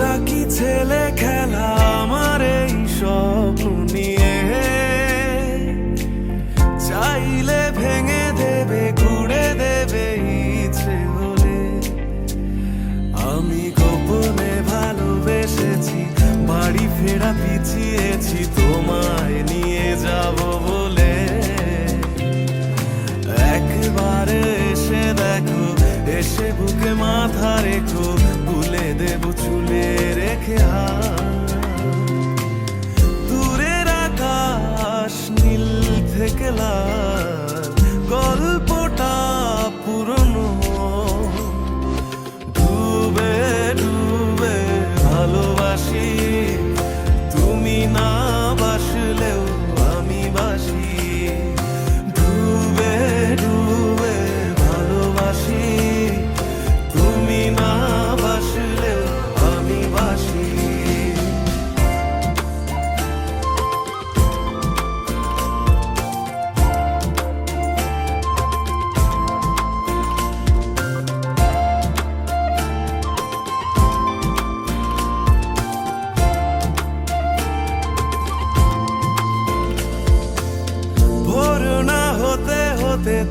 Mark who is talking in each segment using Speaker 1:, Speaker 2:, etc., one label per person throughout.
Speaker 1: এটা কি ছেলে খেলা আমার এই স্বপ্ন? নিয়ে চাইলে ভেঙে দেবে ঘুরে দেবে ইচ্ছে হলে। আমি গোপনে ভালোবেসেছি, বাড়ি ফেরা পিছিয়েছি, তোমায় নিয়ে যাব বলে। একবারে এসে দেখো এসে বুকে মাথা রেখো তুলে দেব চুলে রেখে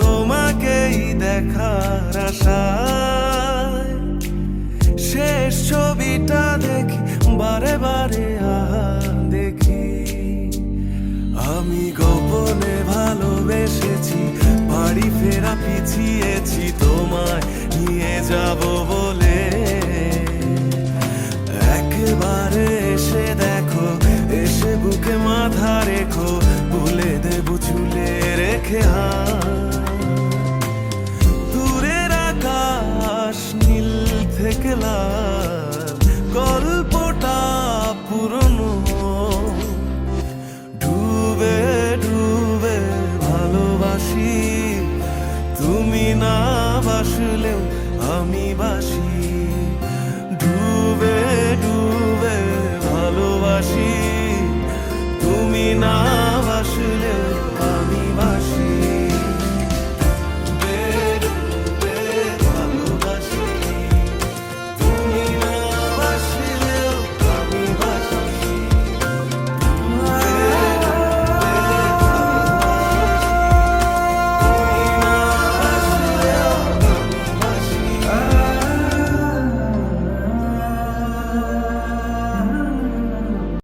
Speaker 1: তোমাকেই দেখার আশায় শেষ ছবিটা দেখি, বারে বারে দেখি আমি গোপনে ভালোবেসেছি, বাড়ি ফেরা পিছিয়েছি, তোমায় নিয়ে যাব বলে একবারে এসে দেখো, এসে বুকে মাথা রেখো, ভুলে দেব চুলে রেখে হাত। ভালোবাসি তুমি না বাসলেও আমি বাসি। ডুবে ডুবে ভালোবাসি।